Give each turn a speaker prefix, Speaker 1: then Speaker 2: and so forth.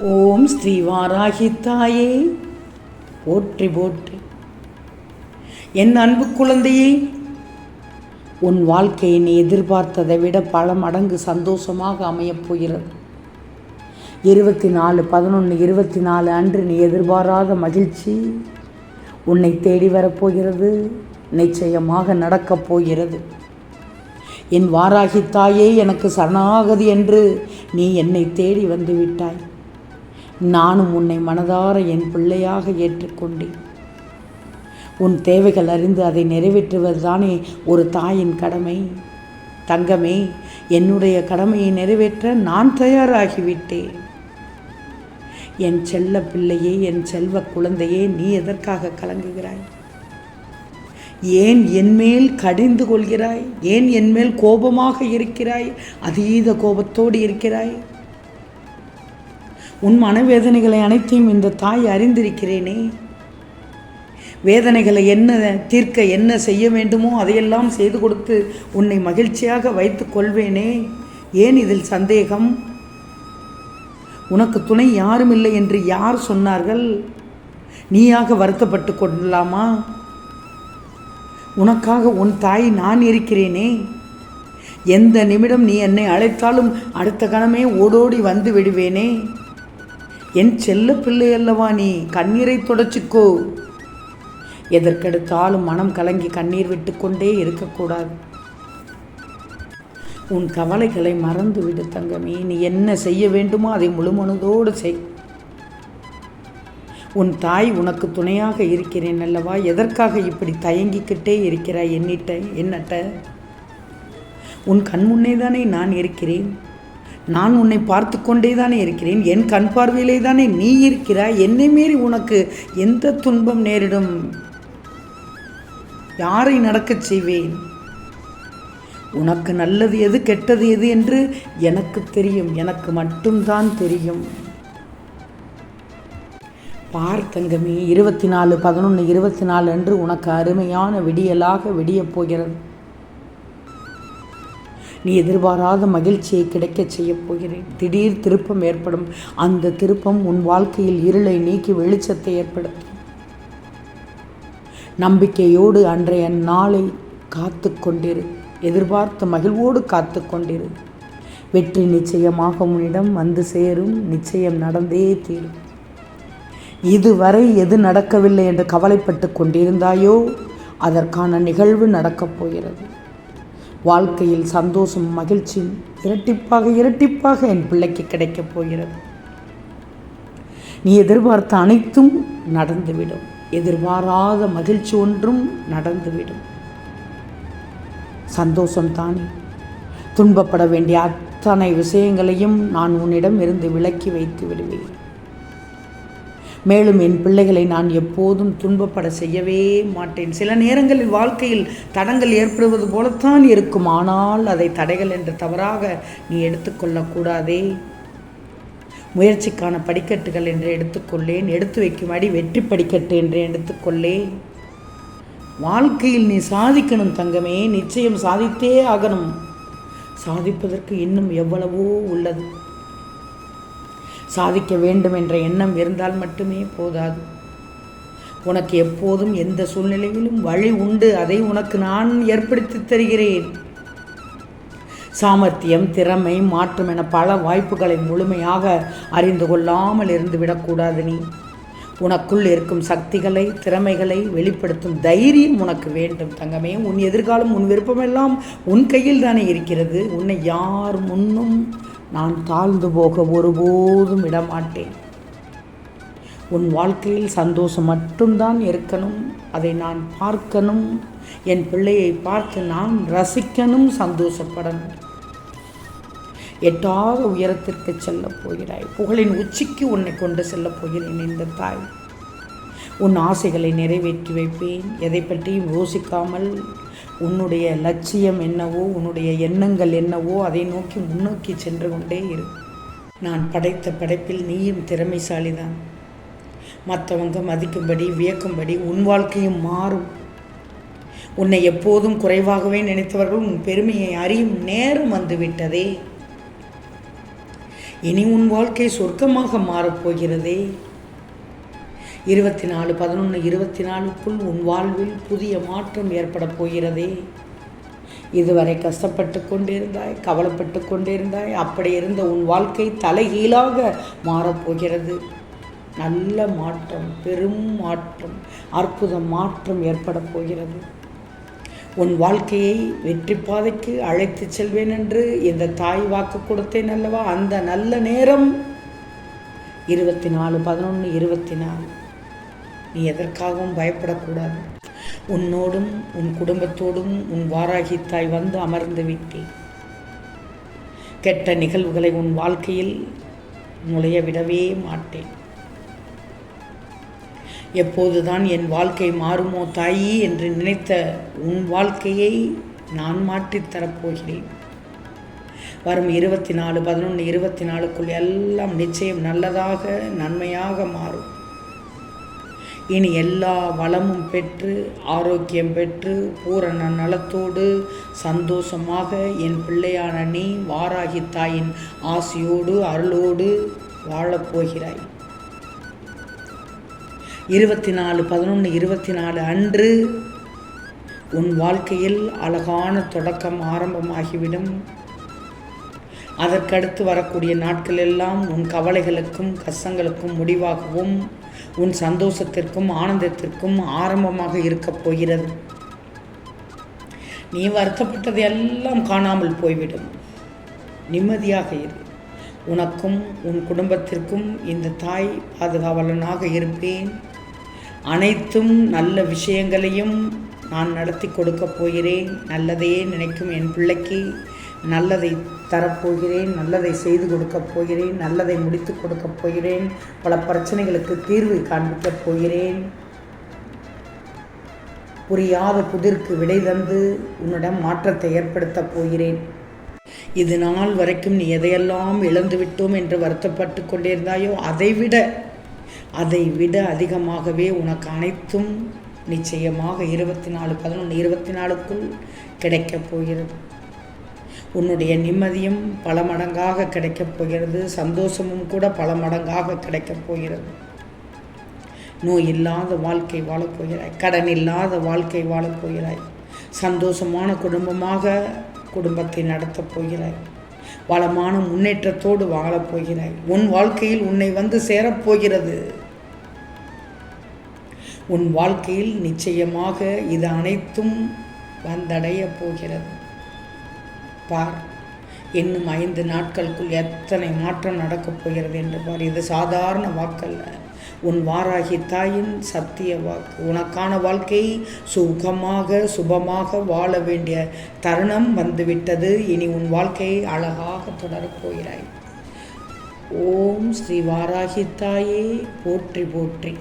Speaker 1: ஓம் ஸ்ரீ வாராகி தாயே. போற்றி போற்றி. என் அன்பு குழந்தையே உன் வாழ்க்கையை நீ எதிர்பார்த்ததை விட பல மடங்கு சந்தோஷமாக அமையப் போகிறது. இருபத்தி நாலு பதினொன்று இருபத்தி நாலு அன்று நீ எதிர்பாராத மகிழ்ச்சி உன்னை தேடி வரப்போகிறது நிச்சயமாக நடக்கப் போகிறது. என் வாராகி தாயே எனக்கு சரணாகதி என்று நீ என்னை தேடி வந்து விட்டாய். நானும் உன்னை மனதார என் பிள்ளையாக ஏற்றுக்கொண்டேன். உன் தேவைகள் அறிந்து அதை நிறைவேற்றுவதுதானே ஒரு தாயின் கடமை. தங்கமே என்னுடைய கடமையை நிறைவேற்ற நான் தயாராகிவிட்டேன். என் செல்ல பிள்ளையே என் செல்வ குழந்தையே நீ எதற்காக கலங்குகிறாய்? ஏன் என்மேல் கடிந்து கொள்கிறாய்? ஏன் என்மேல் கோபமாக இருக்கிறாய்? அதீத கோபத்தோடு இருக்கிறாய்? உன் மனவேதனைகளை அனைத்தையும் இந்த தாய் அறிந்திருக்கிறேனே. வேதனைகளை என்ன தீர்க்க என்ன செய்ய வேண்டுமோ அதையெல்லாம் செய்து கொடுத்து உன்னை மகிழ்ச்சியாக வைத்துக் கொள்வேனே. ஏன் இதில் சந்தேகம்? உனக்கு துணை யாரும் இல்லை என்று யார் சொன்னார்கள்? நீயாக வருத்தப்பட்டு கொள்ளலாமா? உனக்காக உன் தாய் நான் இருக்கிறேனே. எந்த நிமிடம் நீ என்னை அழைத்தாலும் அடுத்த கணமே ஓடோடி வந்து விடுவேனே. என் செல்ல பிள்ளை அல்லவா நீ? கண்ணீரை தொடச்சிக்கோ. எதற்கெடுத்தாலும் மனம் கலங்கி கண்ணீர் விட்டுக்கொண்டே இருக்கக்கூடாது. உன் கவலைகளை மறந்து விடு தங்கமே. நீ என்ன செய்ய வேண்டுமோ அதை முழுமனதோடு செய். உன் தாய் உனக்கு துணையாக இருக்கிறேன் அல்லவா? எதற்காக இப்படி தயங்கிக்கிட்டே இருக்கிறாய்? என்னிட்ட என்னட்ட? உன் கண் முன்னே தானே நான் இருக்கிறேன். நான் உன்னை பார்த்து கொண்டே தானே இருக்கிறேன். என் கண் பார்வையிலே தானே நீ இருக்கிறாய். என்னை மீறி உனக்கு எந்த துன்பம் நேரிடும்? யாரை நடக்கச் செய்வேன்? உனக்கு நல்லது எது கெட்டது எது என்று எனக்கு தெரியும். எனக்கு மட்டும்தான் தெரியும். பார் தங்கமே இருபத்தி நாலு பதினொன்று இருபத்தி நாலு அன்று உனக்கு அருமையான விடியலாக விடியப் போகிறது. நீ எதிர்பாராத மகிழ்ச்சியை கிடைக்கச் செய்யப் போகிறேன். திடீர் திருப்பம் ஏற்படும். அந்த திருப்பம் உன் வாழ்க்கையில் இருளை நீக்கி வெளிச்சத்தை ஏற்படுத்தும். நம்பிக்கையோடு அன்றைய நாளை காத்து கொண்டிரு. எதிர்பார்த்த மகிழ்வோடு காத்து கொண்டிரு. வெற்றி நிச்சயமாக உன்னிடம் வந்து சேரும். நிச்சயம் நடந்தே தீரும். இதுவரை எது நடக்கவில்லை என்று கவலைப்பட்டு கொண்டிருந்தாயோ அதற்கான நிகழ்வு நடக்கப் போகிறது. வாழ்க்கையில் சந்தோஷம் மகிழ்ச்சி இரட்டிப்பாக இரட்டிப்பாக என் பிள்ளைக்கு கிடைக்கப் போகிறது. நீ எதிர்பார்த்த அனைத்தும் நடந்துவிடும். எதிர்பாராத மகிழ்ச்சி ஒன்றும் நடந்துவிடும். சந்தோஷம் தானே? துன்பப்பட வேண்டிய அத்தனை விஷயங்களையும் நான் உன்னிடம் இருந்து விலக்கி வைத்து விடுவேன். மேலும் என் பிள்ளைகளை நான் எப்போதும் துன்பப்பட செய்யவே மாட்டேன். சில நேரங்களில் வாழ்க்கையில் தடங்கள் ஏற்படுவது போலத்தான் இருக்கும். ஆனால் அதை தடைகள் என்று தவறாக நீ எடுத்துக்கொள்ளக்கூடாதே முயற்சிக்கான படிக்கட்டுகள் என்று எடுத்துக்கொள்ளேன். எடுத்து வைக்கும் அடி வெற்றி படிக்கட்டு என்று எடுத்துக்கொள்ளேன். வாழ்க்கையில் நீ சாதிக்கணும் தங்கமே. நிச்சயம் சாதித்தே ஆகணும். சாதிப்பதற்கு இன்னும் எவ்வளவோ உள்ளது. சாதிக்க வேண்டும் என்ற எண்ணம் இருந்தால் மட்டுமே போதாது. உனக்கு எப்போதும் எந்த சூழ்நிலையிலும் வழி உண்டு. அதை உனக்கு நான் ஏற்படுத்தி தருகிறேன். சாமர்த்தியம் திறமை மாற்றம் என பல வாய்ப்புகளை முழுமையாக அறிந்து கொள்ளாமல் இருந்து விடக்கூடாது நீ. உனக்குள் இருக்கும் சக்திகளை திறமைகளை வெளிப்படுத்தும் தைரியம் உனக்கு வேண்டும். தங்கமே உன் எதிர்காலம் உன் விருப்பமெல்லாம் உன் கையில் தானே இருக்கிறது. உன்னை யார் முன்னும் நான் தாழ்ந்து போக ஒருபோதும் விடமாட்டேன் உன் வாழ்க்கையில் சந்தோஷம் மட்டும்தான் இருக்கணும். அதை நான் பார்க்கணும். என் பிள்ளையை பார்த்து நான் ரசிக்கணும். சந்தோஷப்படணும். எட்டாத உயரத்திற்கு செல்லப் போகிறாய். புகழின் உச்சிக்கு உன்னை கொண்டு செல்லப் போகிறேன் இந்த தாய். உன் ஆசைகளை நிறைவேற்றி வைப்பேன். எதை பற்றியும் யோசிக்காமல் உன்னுடைய லட்சியம் என்னவோ உன்னுடைய எண்ணங்கள் என்னவோ அதை நோக்கி முன்னோக்கி சென்று கொண்டே இரு. நான் படைத்த படைப்பில் நீயும் திறமைசாலிதான். மற்றவங்க மதிக்கும்படி வியக்கும்படி உன் வாழ்க்கையும் மாறும். உன்னை எப்போதும் குறைவாகவே நினைத்தவர்கள் உன் பெருமையை அறியும் நேரம் வந்துவிட்டதே. இனி உன் வாழ்க்கை சொர்க்கமாக மாறப்போகிறதே இருபத்தி நாலு பதினொன்று இருபத்தி நாலுக்குள் உன் வாழ்வில் புதிய மாற்றம் ஏற்பட போகிறதே. இதுவரை கஷ்டப்பட்டு கொண்டிருந்தாய் கவலைப்பட்டு கொண்டிருந்தாய் அப்படி இருந்த உன் வாழ்க்கை தலைகீழாக மாறப்போகிறது நல்ல மாற்றம் பெரும் மாற்றம் அற்புத மாற்றம் ஏற்பட போகிறது. உன் வாழ்க்கையை வெற்றி பாதைக்கு அழைத்து செல்வேன் என்று இந்த தாய் வாக்கு கொடுத்தேன் அல்லவா? அந்த நல்ல நேரம். இருபத்தி நாலு பதினொன்று இருபத்தி நாலு நீ எதற்காகவும் பயப்படக்கூடாது. உன்னோடும் உன் குடும்பத்தோடும் உன் வாராகி தாய் வந்து அமர்ந்து விட்டேன். கெட்ட நிகழ்வுகளை உன் வாழ்க்கையில் நுழைய விடவே மாட்டேன். எப்போதுதான் என் வாழ்க்கை மாறுமோ தாயி என்று நினைத்த உன் வாழ்க்கையை நான் மாற்றித் தரப்போகிறேன். வரும் இருபத்தி நாலு பதினொன்று இருபத்தி நாலுக்குள் எல்லாம் நிச்சயம் நல்லதாக நன்மையாக மாறும். இனி எல்லா வளமும் பெற்று ஆரோக்கியம் பெற்று பூரண நலத்தோடு சந்தோஷமாக என் பிள்ளையான நீ வாராகி தாயின் ஆசையோடு அருளோடு வாழப்போகிறாய். இருபத்தி நாலு பதினொன்று இருபத்தி நாலு அன்று உன் வாழ்க்கையில் அழகான தொடக்கம் ஆரம்பமாகிவிடும். அதற்கடுத்து வரக்கூடிய நாட்கள் எல்லாம் உன் கவலைகளுக்கும் கஷ்டங்களுக்கும் முடிவாகவும் உன் சந்தோஷத்திற்கும் ஆனந்தத்திற்கும் ஆரம்பமாக இருக்கப் போகிறது. நீ வருத்தப்பட்டது எல்லாம் காணாமல் போய்விடும். நிம்மதியாக இரு. உனக்கும் உன் குடும்பத்திற்கும் இந்த தாய் பாதுகாவலனாக இருப்பேன். அனைத்தும் நல்ல விஷயங்களையும் நான் நடத்தி கொடுக்கப் போகிறேன். நல்லதையே நினைக்கும் என் பிள்ளைக்கு நல்லதை தரப்போகிறேன் நல்லதை செய்து கொடுக்கப் போகிறேன் நல்லதை முடித்து கொடுக்கப் போகிறேன் பல பிரச்சனைகளுக்கு தீர்வு காண்பிக்கப் போகிறேன். புரியாத புதிர்க்கு விடை தந்து உன்னிடம் மாற்றத்தை ஏற்படுத்தப் போகிறேன். இது நாள் வரைக்கும் நீ எதையெல்லாம் இழந்து விட்டோம் என்று வருத்தப்பட்டு கொண்டிருந்தாயோ அதைவிட அதை விட அதிகமாகவே உனக்கு அனைத்தும் நிச்சயமாக இருபத்தி நாலு பதினொன்று இருபத்தி நாலுக்குள் கிடைக்கப் போகிறது. உன்னுடைய நிம்மதியும் பல மடங்காக கிடைக்கப் போகிறது சந்தோஷமும் கூட பல மடங்காக கிடைக்கப் போகிறது. நோய் இல்லாத வாழ்க்கை வாழப்போகிறாய் கடன் இல்லாத வாழ்க்கை வாழப்போகிறாய் சந்தோஷமான குடும்பமாக குடும்பத்தை நடத்தப் போகிறாய் வளமான முன்னேற்றத்தோடு வாழப்போகிறாய் உன் வாழ்க்கையில் உன்னை வந்து சேரப்போகிறது உன் வாழ்க்கையில் நிச்சயமாக இது அனைத்தும் வந்தடைய போகிறது. பார் இன்னும் ஐந்து நாட்களுக்குள் எத்தனை மாற்றம் நடக்கப் போகிறது என்று பார். இது சாதாரண வாக்கல்ல. உன் வாராகி தாயின் சத்திய வாக்கு. உனக்கான வாழ்க்கை சுகமாக சுபமாக வாழ வேண்டிய தருணம் வந்துவிட்டது. இனி உன் வாழ்க்கையை அழகாக தொடரப் போகிறாய். ஓம் ஸ்ரீ வாராகி தாயே போற்றி போற்றி.